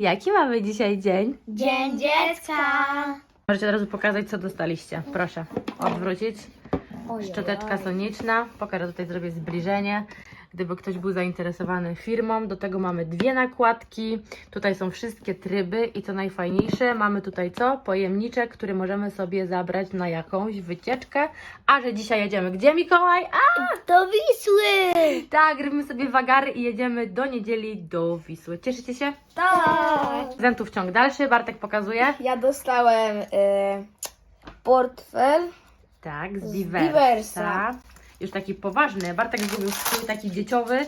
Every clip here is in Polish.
Jaki mamy dzisiaj dzień? Dzień dziecka. Możecie od razu pokazać, co dostaliście. Proszę, odwrócić. Szczoteczka soniczna. Pokażę, tutaj zrobię zbliżenie. Gdyby ktoś był zainteresowany firmą, do tego mamy dwie nakładki. Tutaj są wszystkie tryby i co najfajniejsze, mamy tutaj co? Pojemniczek, który możemy sobie zabrać na jakąś wycieczkę. A że dzisiaj jedziemy gdzie, Mikołaj? A Do Wisły. tak, robimy sobie wagary i jedziemy do niedzieli do Wisły. Cieszycie się? Tak. Prezentów ciąg dalszy. Bartek pokazuje. Ja dostałem y, portfel. Tak, z Z Diversa. Diversa. Już taki poważny. Bartek zgubił swój taki dzieciowy,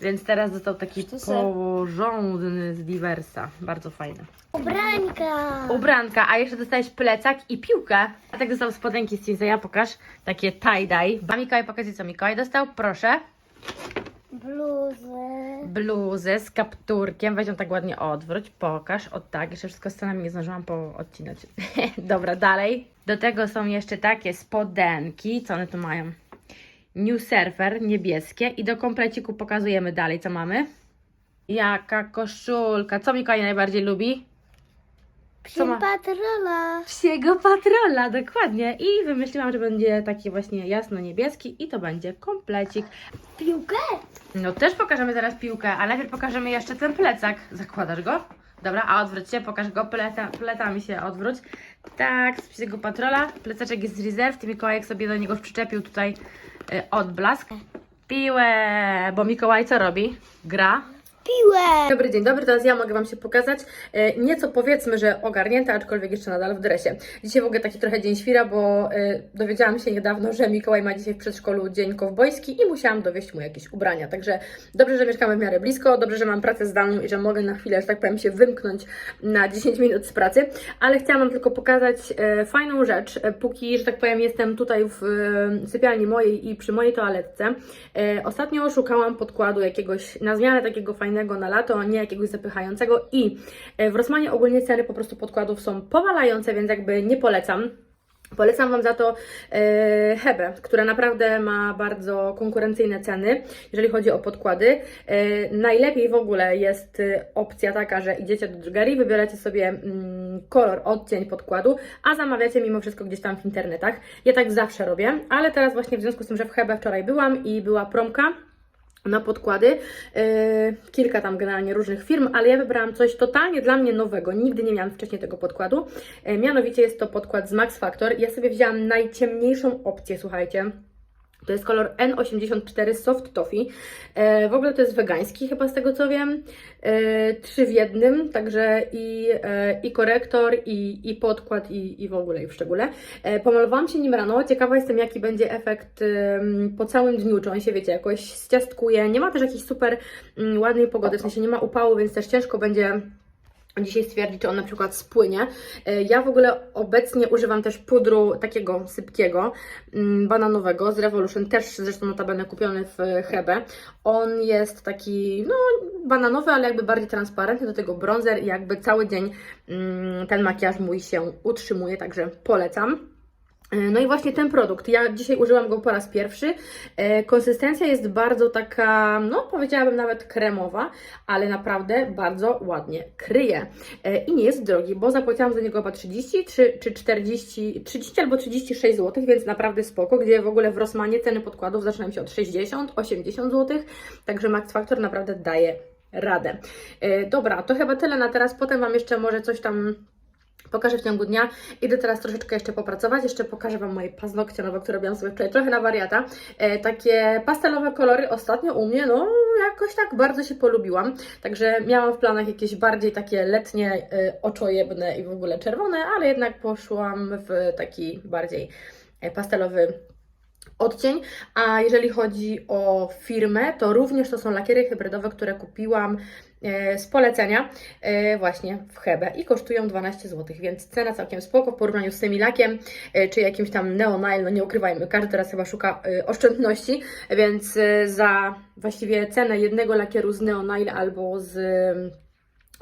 więc teraz został taki Sztusy. porządny z Diversa. Bardzo fajny. Ubrańka. Ubranka, a jeszcze dostałeś plecak i piłkę. A tak dostał spodenki z Cinseya, pokaż. Takie tie-dye. A Mikołaj, pokażcie co Mikołaj dostał, proszę. Bluzę. Bluzę z kapturkiem. Weź ją tak ładnie odwróć, pokaż. O tak, jeszcze wszystko scenami nie zdążyłam poodcinać. Dobra, dalej. Do tego są jeszcze takie spodenki. Co one tu mają? New Surfer, niebieskie. I do kompleciku pokazujemy dalej, co mamy. Jaka koszulka. Co Mikołaj najbardziej lubi? Co ma? Patrola. Psiego patrola, dokładnie. I wymyśliłam, że będzie taki właśnie jasno-niebieski i to będzie komplecik. Piłkę. No też pokażemy zaraz piłkę, ale najpierw pokażemy jeszcze ten plecak. Zakładasz go? Dobra, a odwróć się, pokaż go, pleta, pletami się odwróć. Tak, z psiego patrola. Plecaczek jest z Reserve, Mikołajek sobie do niego przyczepił tutaj odblask. Piłę, bo Mikołaj co robi? Gra. Dobry dzień dobry, teraz ja mogę Wam się pokazać. E, Nieco powiedzmy, że ogarnięta, aczkolwiek jeszcze nadal w dresie. Dzisiaj w ogóle taki trochę dzień świra, bo e, dowiedziałam się niedawno, że Mikołaj ma dzisiaj w przedszkolu dzień kowbojski i musiałam dowieść mu jakieś ubrania. Także dobrze, że mieszkamy w miarę blisko, dobrze, że mam pracę zdalną i że mogę na chwilę, że tak powiem, się wymknąć na 10 minut z pracy. Ale chciałam Wam tylko pokazać e, fajną rzecz, póki, że tak powiem, jestem tutaj w sypialni mojej i przy mojej toaletce. Ostatnio szukałam podkładu jakiegoś na zmianę takiego fajnego na lato, nie jakiegoś zapychającego i e, w Rosmanie ogólnie ceny po prostu podkładów są powalające, więc jakby nie polecam. Polecam Wam za to e, Hebę, która naprawdę ma bardzo konkurencyjne ceny, jeżeli chodzi o podkłady. E, najlepiej w ogóle jest opcja taka, że idziecie do drogerii, wybieracie sobie mm, kolor, odcień podkładu, a zamawiacie mimo wszystko gdzieś tam w internetach. Ja tak zawsze robię, ale teraz właśnie w związku z tym, że w Hebę wczoraj byłam i była promka, na podkłady. Yy, kilka tam generalnie różnych firm, ale ja wybrałam coś totalnie dla mnie nowego. Nigdy nie miałam wcześniej tego podkładu. Yy, mianowicie jest to podkład z Max Factor. Ja sobie wzięłam najciemniejszą opcję, słuchajcie. To jest kolor N84 Soft Toffee. E, w ogóle to jest wegański, chyba z tego co wiem. E, trzy w jednym, także i, e, i korektor, i, i podkład, i, i w ogóle, i w szczególe. E, pomalowałam się nim rano. Ciekawa jestem, jaki będzie efekt em, po całym dniu. Czy on się, wiecie, jakoś zciastkuje. Nie ma też jakiejś super mm, ładnej pogody, w sensie nie ma upału, więc też ciężko będzie dzisiaj stwierdzić, czy on na przykład spłynie. E, Ja w ogóle obecnie używam też pudru takiego sypkiego, mm, bananowego z Revolution, też zresztą notabene kupiony w Hebe. On jest taki, no, bananowy, ale jakby bardziej transparentny, do tego bronzer i jakby cały dzień mm, ten makijaż mój się utrzymuje, także polecam. E, No i właśnie ten produkt. Ja dzisiaj użyłam go po raz pierwszy. E, Konsystencja jest bardzo taka, no powiedziałabym nawet kremowa, ale naprawdę bardzo ładnie kryje. E, I nie jest drogi, bo zapłaciłam za niego chyba 30 czy, czy 40, 30 albo 36 zł, więc naprawdę spoko, gdzie w ogóle w Rossmanie ceny podkładów zaczynają się od 60, 80 zł, także Max Factor naprawdę daje radę. Dobra, to chyba tyle na teraz. Potem Wam jeszcze może coś tam Pokażę w ciągu dnia. Idę teraz troszeczkę jeszcze popracować. Jeszcze pokażę Wam moje paznokcie nowe, które robiłam sobie wczoraj trochę na wariata. E, takie pastelowe kolory ostatnio u mnie, no jakoś tak bardzo się polubiłam. Także miałam w planach jakieś bardziej takie letnie, e, oczojebne i w ogóle czerwone, ale jednak poszłam w taki bardziej e, pastelowy odcień. A jeżeli chodzi o firmę, to również to są lakiery hybrydowe, które kupiłam e, z polecenia e, właśnie w Hebe i kosztują 12 zł, więc cena całkiem spoko w porównaniu z Semilakiem e, czy jakimś tam Neonile, no nie ukrywajmy, każdy teraz chyba szuka oszczędności, więc za właściwie cenę jednego lakieru z Neonile albo z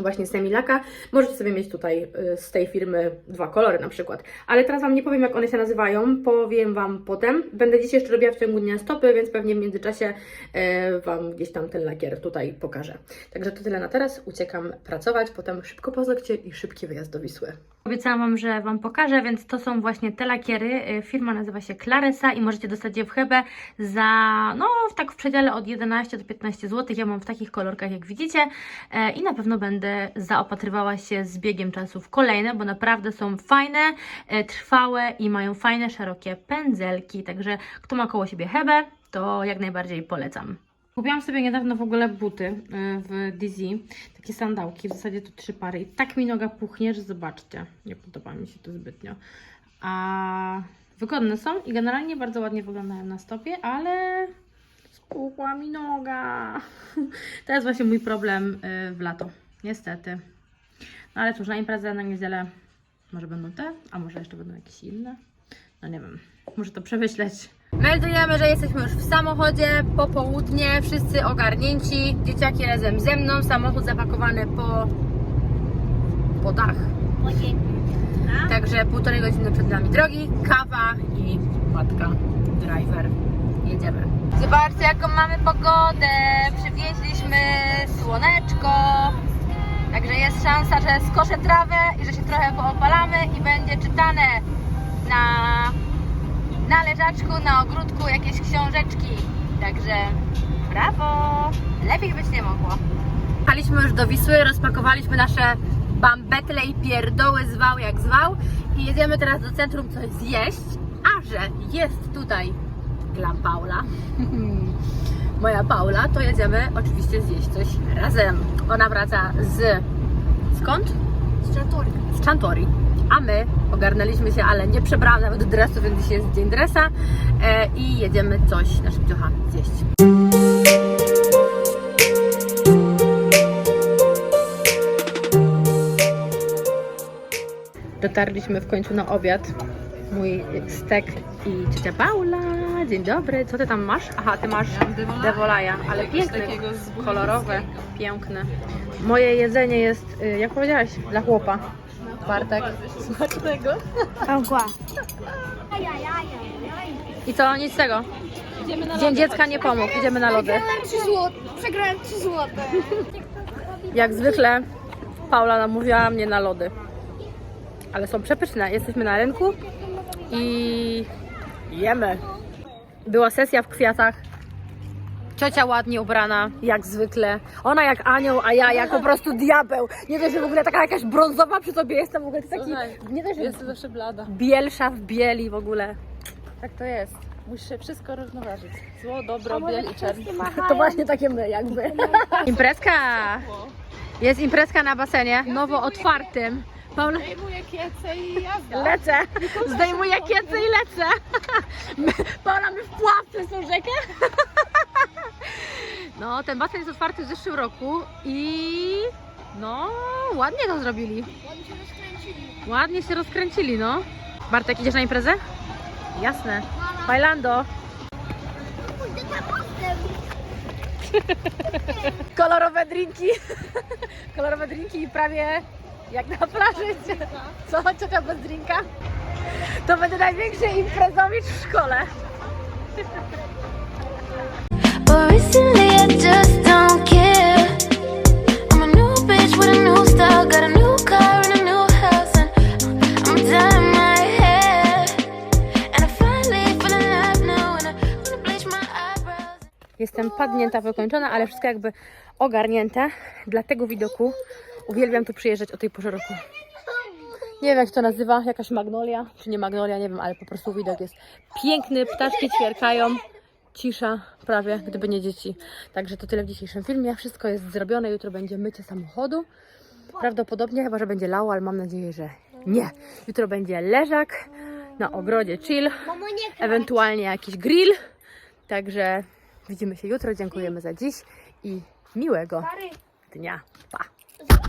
właśnie Semilaka. Możecie sobie mieć tutaj y, z tej firmy dwa kolory na przykład. Ale teraz Wam nie powiem, jak one się nazywają, powiem Wam potem. Będę dziś jeszcze robiła w ciągu dnia stopy, więc pewnie w międzyczasie e, Wam gdzieś tam ten lakier tutaj pokażę. Także to tyle na teraz. Uciekam pracować, potem szybko paznokcie i szybki wyjazd do Wisły. Obiecałam Wam, że Wam pokażę, więc to są właśnie te lakiery. Y, Firma nazywa się Claresa i możecie dostać je w Hebe za, no tak w przedziale od 11 do 15 zł. Ja mam w takich kolorkach, jak widzicie e, i na pewno będę zaopatrywała się z biegiem czasu w kolejne, bo naprawdę są fajne, e, trwałe i mają fajne, szerokie pędzelki. Także kto ma koło siebie Hebe, to jak najbardziej polecam. Kupiłam sobie niedawno w ogóle buty y, w Dizzy, takie sandałki, w zasadzie to trzy pary i tak mi noga puchnie, że zobaczcie, nie podoba mi się to zbytnio. A wygodne są i generalnie bardzo ładnie wyglądają na stopie, ale spuchła mi noga. To jest właśnie mój problem y, w lato, niestety. No ale cóż, na imprezę, na niedzielę może będą te, a może jeszcze będą jakieś inne. No nie wiem, muszę to przemyśleć. Meldujemy, że jesteśmy już w samochodzie, popołudnie, wszyscy ogarnięci, dzieciaki razem ze mną, samochód zapakowany po, po dach. Także półtorej godziny przed nami drogi, kawa i matka, driver. Jedziemy. Zobaczcie jaką mamy pogodę, przywieźliśmy słoneczko, także jest szansa, że skoszę trawę i że się trochę poopalamy i będzie czytane na na leżaczku, na ogródku jakieś książeczki. Także brawo! Lepiej być nie mogło. Jechaliśmy już do Wisły, rozpakowaliśmy nasze bambetle i pierdoły zwał jak zwał i jedziemy teraz do centrum coś zjeść, a że jest tutaj dla Paula, moja Paula, to jedziemy oczywiście zjeść coś razem. Ona wraca z... skąd? z Chantori. A my ogarnęliśmy się, ale nie przebrałam nawet dresu, więc dzisiaj jest dzień dresa e, i jedziemy coś na szybciocha zjeść. Dotarliśmy w końcu na obiad. Mój stek i ciocia Paula. Dzień dobry. Co ty tam masz? Aha, ty masz devolaja, ale piękne, kolorowe, piękne. Moje jedzenie jest, y, jak powiedziałaś, dla chłopa. Bartek. Smacznego. I co? Nic z tego. Dzień dziecka nie pomógł. Idziemy na lody. 3 zł. Przegrałem 3 zł. Jak zwykle Paula namówiła mnie na lody. Ale są przepyszne. Jesteśmy na rynku i jemy. Była sesja w kwiatach. Ciocia ładnie ubrana, jak zwykle. Ona jak anioł, a ja jak po prostu diabeł. Nie dość, że w ogóle taka jakaś brązowa przy sobie jestem, w ogóle taki, nie dość, że Jest zawsze blada. bielsza w bieli w ogóle. Tak to jest. Muszę wszystko równoważyć. Zło, dobro, biel i czerń. To właśnie takie my jakby. Imprezka! Jest imprezka na basenie, nowo otwartym. Paula, Zdejmuję kiece i jazda. lecę, zdejmuję kiece i lecę. My- Paula mi wpław przez tą rzekę. No, ten basen jest otwarty w zeszłym roku i no, ładnie to zrobili. Ładnie się rozkręcili, no. Bartek, idziesz na imprezę? Jasne. Bailando. Kolorowe drinki. Kolorowe drinki prawie jak na plaży. Co? Ciocia bez drinka? To będzie największy imprezowicz w szkole. Jestem padnięta, wykończona, ale wszystko jakby ogarnięte. Dla tego widoku uwielbiam tu przyjeżdżać o tej porze roku. Nie wiem jak to nazywa, jakaś magnolia, czy nie magnolia, nie wiem, ale po prostu widok jest piękny, ptaszki ćwierkają, cisza prawie, gdyby nie dzieci. Także to tyle w dzisiejszym filmie, wszystko jest zrobione, jutro będzie mycie samochodu. Prawdopodobnie chyba, że będzie lało, ale mam nadzieję, że nie. Jutro będzie leżak na ogrodzie chill, ewentualnie jakiś grill. Także widzimy się jutro, dziękujemy za dziś i miłego dnia. Pa!